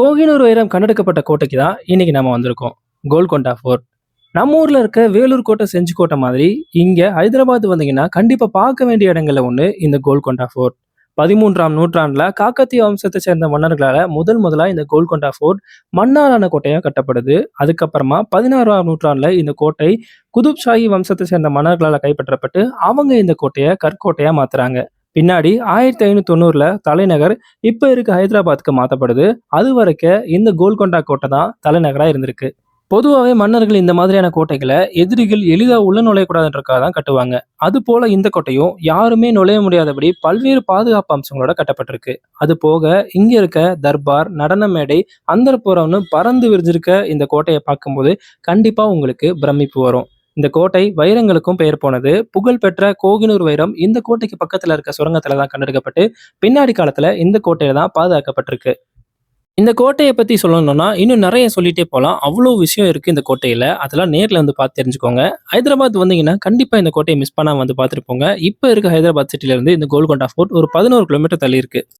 கோகினூர் வைரம் கண்டெடுக்கப்பட்ட கோட்டைக்கு தான் இன்னைக்கு நம்ம வந்திருக்கோம். கோல்கொண்டா ஃபோர்ட். நம்ம ஊரில் இருக்க வேலூர் கோட்டை செஞ்சு கோட்டை மாதிரி இங்கே ஹைதராபாத் வந்தீங்கன்னா கண்டிப்பாக பார்க்க வேண்டிய இடங்களில் ஒன்று இந்த கோல்கொண்டா ஃபோர்ட். பதிமூன்றாம் நூற்றாண்டில் காக்கத்திய வம்சத்தை சேர்ந்த மன்னர்களால் முதல் முதலா இந்த கோல்கொண்டா ஃபோர்ட் மன்னாரான கோட்டையாக கட்டப்படுது. அதுக்கப்புறமா பதினாறாம் நூற்றாண்டில் இந்த கோட்டை குதுப் ஷாஹி வம்சத்தை சேர்ந்த மன்னர்களால் கைப்பற்றப்பட்டு அவங்க இந்த கோட்டையை கற்கோட்டையாக மாத்துறாங்க. பின்னாடி ஆயிரத்தி ஐநூத்தி தொண்ணூறுல தலைநகர் இப்போ இருக்க ஹைதராபாத்துக்கு மாற்றப்படுது அது வரைக்கும் இந்த கோல்கொண்டா கோட்டை தான் தலைநகராக இருந்திருக்கு. பொதுவாகவே மன்னர்கள் இந்த மாதிரியான கோட்டைகளை எதிரிகள் எளிதாக உள்ள நுழையக்கூடாதுன்றக்காக தான் கட்டுவாங்க. அது போல இந்த கோட்டையும் யாருமே நுழைய முடியாதபடி பல்வேறு பாதுகாப்பு அம்சங்களோட கட்டப்பட்டிருக்கு. அது போக இங்க இருக்க தர்பார் நடன மேடை அந்தரப்புறம்னு பறந்து விரிஞ்சிருக்க இந்த கோட்டையை பார்க்கும்போது கண்டிப்பா உங்களுக்கு பிரமிப்பு வரும். இந்த கோட்டை வைரங்களுக்கும் பெயர் போனது. புகழ்பெற்ற கோகினூர் வைரம் இந்த கோட்டைக்கு பக்கத்தில் இருக்க சுரங்கத்துல தான் கண்டெடுக்கப்பட்டு பின்னாடி காலத்துல இந்த கோட்டையில தான் பாதுகாக்கப்பட்டிருக்கு. இந்த கோட்டையை பற்றி சொல்லணும்னா இன்னும் நிறைய சொல்லிட்டே போகலாம் அவ்வளோ விஷயம் இருக்குது இந்த கோட்டையில். அதெல்லாம் நேரில் வந்து பார்த்து தெரிஞ்சுக்கோங்க. ஹைதராபாத் வந்தீங்கன்னா கண்டிப்பாக இந்த கோட்டையை மிஸ் பண்ணாமல் வந்து பார்த்துட்டு போங்க. இப்போ இருக்க ஹைதராபாத் சிட்டிலேருந்து இந்த கோல்கொண்டா ஃபோர்ட் ஒரு பதினோரு கிலோமீட்டர் தள்ளி இருக்குது